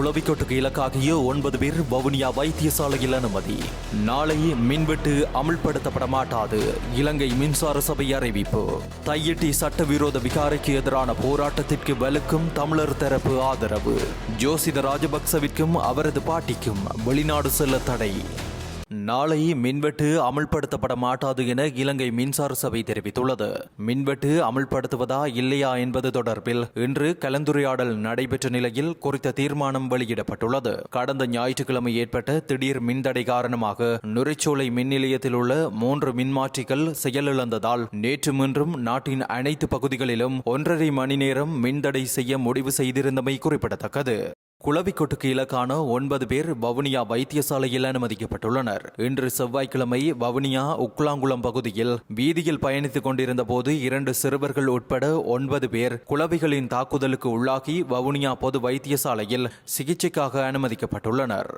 குளவிக்கொட்டுக்கு இலக்காகிய ஒன்பது பேர் வவுனியா வைத்தியசாலையில் அனுமதி. நாளை மின்வெட்டு அமல்படுத்தப்பட மாட்டாது இலங்கை மின்சார சபை அறிவிப்பு. தையிட்டி சட்டவிரோத விகாரைக்கு எதிரான போராட்டத்திற்கு வலுக்கும் தமிழர் தரப்பு ஆதரவு. ஜோசித ராஜபக்சவிற்கும் அவரது பாட்டிக்கும் வெளிநாடு செல்ல தடை. நாளை மின்வெட்டு அமல்படுத்தப்பட மாட்டாது என இலங்கை மின்சார சபை தெரிவித்துள்ளது. மின்வெட்டு அமல்படுத்துவதா இல்லையா என்பது தொடர்பில் இன்று கலந்துரையாடல் நடைபெற்ற நிலையில் குறித்த தீர்மானம் வெளியிடப்பட்டுள்ளது. கடந்த ஞாயிற்றுக்கிழமை ஏற்பட்ட திடீர் மின்தடை காரணமாக நுரைச்சோலை மின் நிலையத்தில் உள்ள மூன்று மின்மாற்றிகள் செயலிழந்ததால் நேற்று மீண்டும் நாட்டின் அனைத்து பகுதிகளிலும் ஒன்றரை மணி நேரம் மின்தடை செய்ய முடிவு செய்திருந்தமை குறிப்பிடத்தக்கது. குளவிக்கொட்டுக்கு இலக்கான ஒன்பது பேர் வவுனியா வைத்தியசாலையில் அனுமதிக்கப்பட்டுள்ளனர். இன்று செவ்வாய்க்கிழமை வவுனியா உக்லாங்குளம் பகுதியில் வீதியில் பயணித்துக் கொண்டிருந்த போது இரண்டு சிறுவர்கள் உட்பட ஒன்பது பேர் குளவிகளின் தாக்குதலுக்கு உள்ளாகி வவுனியா பொது வைத்தியசாலையில் சிகிச்சைக்காக அனுமதிக்கப்பட்டுள்ளனர்.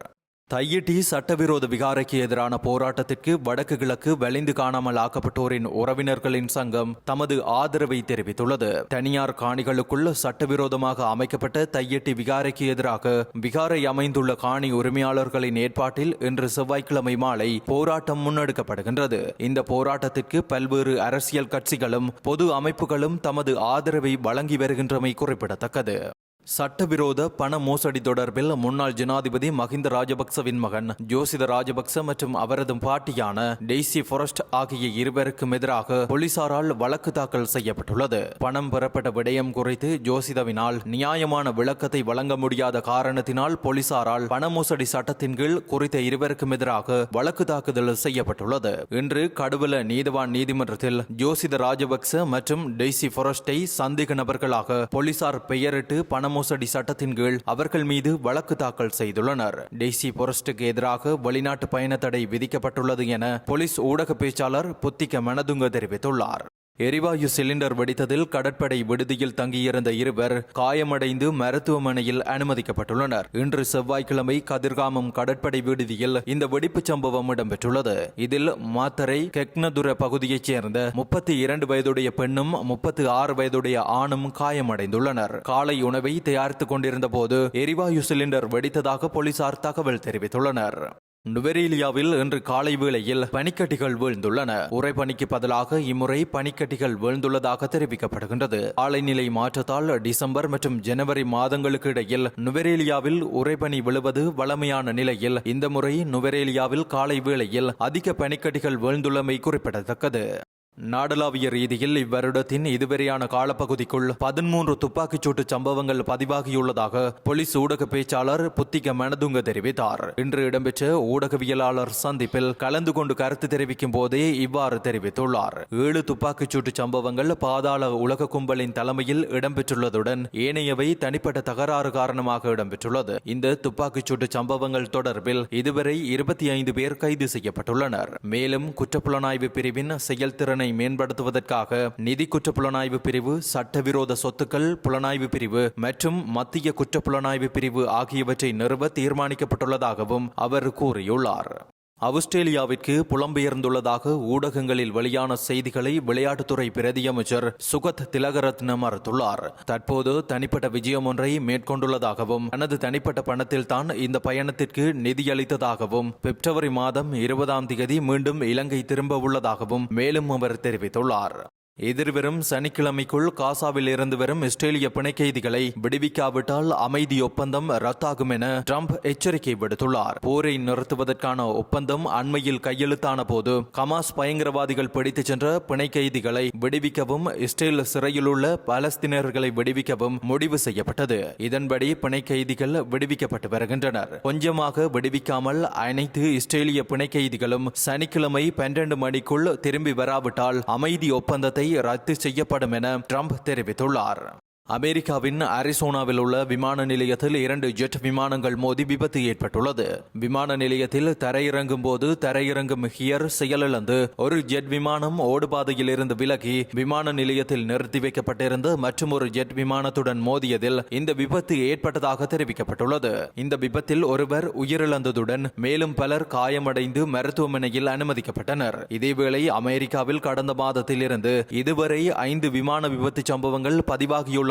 தையிட்டி சட்டவிரோத விகாரைக்கு எதிரான போராட்டத்திற்கு வடக்கு கிழக்கு வலிந்து காணாமல் ஆக்கப்பட்டோரின் உறவினர்களின் சங்கம் தமது ஆதரவை தெரிவித்துள்ளது. தனியார் காணிகளுக்குள் சட்டவிரோதமாக அமைக்கப்பட்ட தையட்டி விகாரைக்கு எதிராக விகாரை அமைந்துள்ள காணி உரிமையாளர்களின் ஏற்பாட்டில் இன்று செவ்வாய்க்கிழமை மாலை போராட்டம் முன்னெடுக்கப்படுகின்றது. இந்த போராட்டத்திற்கு பல்வேறு அரசியல் கட்சிகளும் பொது அமைப்புகளும் தமது ஆதரவை வழங்கி வருகின்றமை குறிப்பிடத்தக்கது. சட்டவிரோத பண மோசடி தொடர்பில் முன்னாள் ஜனாதிபதி மஹிந்த ராஜபக்சவின் மகன் ஜோசித ராஜபக்ச மற்றும் அவரது பாட்டியான டெய்சி ஃபொரஸ்ட் ஆகிய இருவருக்கும் எதிராக போலீசாரால் வழக்கு தாக்கல் செய்யப்பட்டுள்ளது. பணம் பெறப்பட்ட விடயம் குறித்து ஜோசிதவினால் நியாயமான விளக்கத்தை வழங்க முடியாத காரணத்தினால் போலீசாரால் பண மோசடி சட்டத்தின் கீழ் குறித்த இருவருக்கும் எதிராக வழக்கு தாக்குதல் செய்யப்பட்டுள்ளது. இன்று கடுவல நீதவான் நீதிமன்றத்தில் ஜோசித ராஜபக்ச மற்றும் டெய்சி ஃபொரஸ்டை சந்தேக நபர்களாக போலீசார் பெயரிட்டு பண மோசடி சட்டத்தின் கீழ் அவர்கள் மீது வழக்கு தாக்கல் செய்துள்ளனர். டெய்சி பொரஸ்டுக்கு எதிராக வெளிநாட்டு பயண தடை விதிக்கப்பட்டுள்ளது என போலீஸ் ஊடக பேச்சாளர் புத்திக மனதுங்க தெரிவித்துள்ளார். எரிவாயு சிலிண்டர் வெடித்ததில் கடற்படை விடுதியில் தங்கியிருந்த இருவர் காயமடைந்து மருத்துவமனையில் அனுமதிக்கப்பட்டுள்ளனர். இன்று செவ்வாய்க்கிழமை கதிர்காமம் கடற்படை விடுதியில் இந்த வெடிப்புச் சம்பவம் இடம்பெற்றுள்ளது. இதில் மாத்தரை கெக்னதுர பகுதியைச் சேர்ந்த முப்பத்தி இரண்டு வயதுடைய பெண்ணும் முப்பத்தி ஆறு வயதுடைய ஆணும் காயமடைந்துள்ளனர். காலை உணவை தயாரித்துக் கொண்டிருந்த போது எரிவாயு சிலிண்டர் வெடித்ததாக போலீசார் தகவல் தெரிவித்துள்ளனர். நுவரேலியாவில் இன்று காலை வேளையில் பனிக்கட்டிகள் வீழ்ந்துள்ளன. உறைபனிக்கு பதிலாக இம்முறை பனிக்கட்டிகள் வீழ்ந்துள்ளதாக தெரிவிக்கப்படுகின்றது. ஆலைநிலை மாற்றத்தால் டிசம்பர் மற்றும் ஜனவரி மாதங்களுக்கு இடையில் நுவரேலியாவில் உறைபனி விழுவது வளமையான நிலையில் இந்த முறை நுவரேலியாவில் காலை வேளையில் அதிக பனிக்கட்டிகள் வீழ்ந்துள்ளமை குறிப்பிடத்தக்கது. நாடளாவிய ரீதியில் இவ்வருடத்தின் இதுவரையான காலப்பகுதிக்குள் பதிமூன்று துப்பாக்கிச்சூட்டு சம்பவங்கள் பதிவாகியுள்ளதாக போலீஸ் ஊடக பேச்சாளர் புத்திக மனதுங்க தெரிவித்தார். இன்று இடம்பெற்ற ஊடகவியலாளர் சந்திப்பில் கலந்து கொண்டு கருத்து தெரிவிக்கும் போதே இவ்வாறு தெரிவித்துள்ளார். ஏழு துப்பாக்கிச்சூட்டு சம்பவங்கள் பாதாள உலக கும்பலின் தலைமையில் இடம்பெற்றுள்ளதுடன் ஏனையவை தனிப்பட்ட தகராறு காரணமாக இடம்பெற்றுள்ளது. இந்த துப்பாக்கிச்சூட்டு சம்பவங்கள் தொடர்பில் இதுவரை இருபத்தி ஐந்து பேர் கைது செய்யப்பட்டுள்ளனர். மேலும் குற்றப்புலனாய்வு பிரிவின் செயல்திறனை திறனை மேம்படுத்துவதற்காக நிதி குற்ற புலனாய்வு பிரிவு சட்டவிரோத சொத்துக்கள் புலனாய்வு பிரிவு மற்றும் மத்திய குற்ற புலனாய்வு பிரிவு ஆகியவற்றை நிறுவ தீர்மானிக்கப்பட்டுள்ளதாகவும் அவர் கூறியுள்ளார். ஆஸ்திரேலியாவிற்கு புலம்பெயர்ந்துள்ளதாக ஊடகங்களில் வெளியான செய்திகளை விளையாட்டுத்துறை பிரதியமைச்சர் சுகத் திலகரத்ன மறுத்துள்ளார். தற்போது தனிப்பட்ட விஜயம் ஒன்றை மேற்கொண்டுள்ளதாகவும் தனது தனிப்பட்ட பணத்தில் தான் இந்த பயணத்திற்கு நிதியளித்ததாகவும் பிப்ரவரி மாதம் இருபதாம் தேதி மீண்டும் இலங்கை திரும்ப உள்ளதாகவும் மேலும் அவர் தெரிவித்துள்ளார். எதிர்வரும் சனிக்கிழமைக்குள் காசாவில் இருந்து வரும் இஸ்ரேலிய பிணை கைதிகளை விடுவிக்காவிட்டால் அமைதி ஒப்பந்தம் ரத்தாகும் என ட்ரம்ப் எச்சரிக்கை விடுத்துள்ளார். போரை நிறுத்துவதற்கான ஒப்பந்தம் அண்மையில் கையெழுத்தான போது கமாஸ் பயங்கரவாதிகள் பிடித்துச் சென்ற பிணை கைதிகளை விடுவிக்கவும் இஸ்ரேல் சிறையில் உள்ள பாலஸ்தீனர்களை விடுவிக்கவும் முடிவு செய்யப்பட்டது. இதன்படி பிணை கைதிகள் விடுவிக்கப்பட்டு வருகின்றனர். கொஞ்சமாக விடுவிக்காமல் அனைத்து இஸ்ரேலிய பிணை கைதிகளும் சனிக்கிழமை பன்னிரண்டு மணிக்குள் திரும்பி வராவிட்டால் அமைதி ஒப்பந்தத்தை ரத்து செய்யப்படும் என ட்ரம்ப் தெரிவித்துள்ளார். அமெரிக்காவின் அரிசோனாவில் உள்ள விமான நிலையத்தில் இரண்டு ஜெட் விமானங்கள் மோதி விபத்து ஏற்பட்டுள்ளது. விமான நிலையத்தில் தரையிறங்கும் போது தரையிறங்கும் ஹியர் செயலிழந்து ஒரு ஜெட் விமானம் ஓடுபாதையில் இருந்து விலகி விமான நிலையத்தில் நிறுத்தி வைக்கப்பட்டிருந்த மற்றும் ஒரு ஜெட் விமானத்துடன் மோதியதில் இந்த விபத்து ஏற்பட்டதாக தெரிவிக்கப்பட்டுள்ளது. இந்த விபத்தில் ஒருவர் உயிரிழந்ததுடன் மேலும் பலர் காயமடைந்து மருத்துவமனையில் அனுமதிக்கப்பட்டனர். இதேவேளை அமெரிக்காவில் கடந்த மாதத்தில் இருந்து இதுவரை ஐந்து விமான விபத்து சம்பவங்கள் பதிவாகியுள்ள